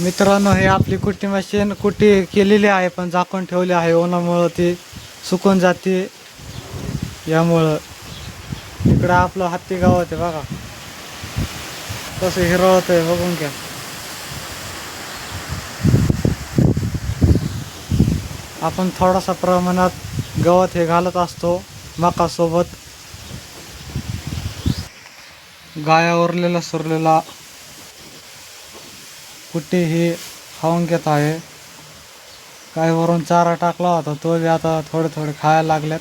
मित्रांनो हे आपली कुट्टी मशीन कुट्टी केलेली आहे पण झाकून ठेवली आहे. उन्हामुळं ती सुकून जाते. यामुळं इकडं आपलं हत्ती गाव आहे बघा. कसं हिरवत आहे बघून घ्या. आपण थोडासा प्रमाणात गवत हे घालत असतो मकासोबत. गाया उरलेला सुरलेला कुट्टी ही खाऊन घेत आहे. काही वरून चारा टाकला होता तो बी आता थोडे थोडे खायला लागल्यात.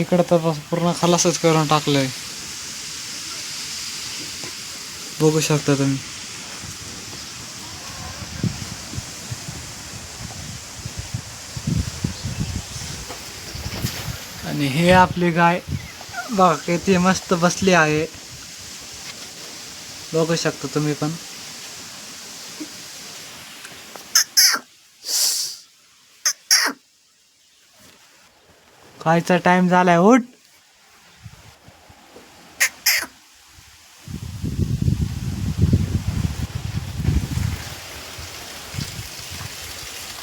इकडं तर बस पूर्ण खलासच करून टाकलंय. बघू शकता तुम्ही. आणि हे आपली गाय बघा किती मस्त बसली आहे. बघू शकता तुम्ही पण. खायचा टाइम झालाय उठ.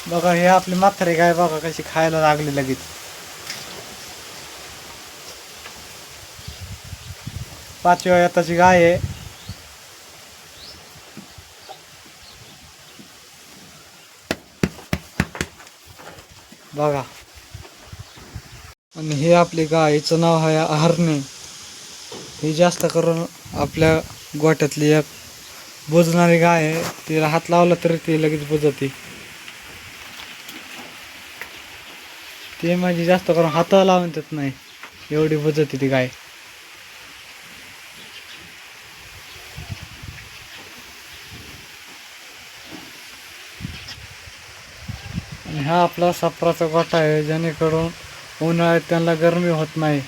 बघा हे आपली म्हातारी गाय बघा कशी खायला लागली लगेच. पाचव्या येताची गाय आहे. बघा. आणि हे आपली गायचं नाव आहे हरणे ही जास्त करून आपल्या गोट्यातली एक बुजणारी गाय आहे. तिला हात लावला तरी ती लगेच बुजते. ते म्हणजे जास्त करून हात लावून देत नाही. एवढी बुजते ती गाय. आणि हा आपला सापराचा गोठा आहे जेणेकरून उन्हाळ्यात त्यांना गरमी होत नाही.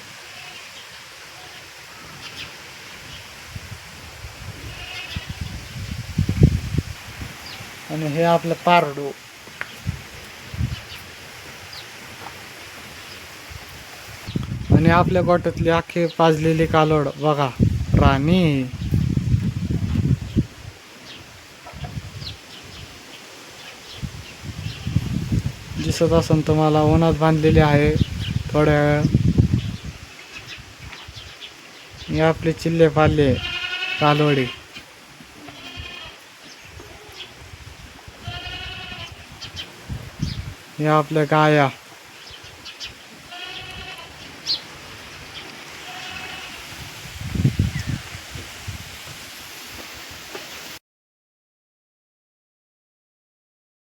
आणि हे आपलं पारडू. आणि आपल्या गोठ्यातली अख्खी पाजलेली कालोड बघा राणी. दिसत असून तुम्हाला उन्हात बांधलेली आहे थोड्या वेळ. ही आपले चिल्ले पाल्ले कालवडी. या आपल्या गाया.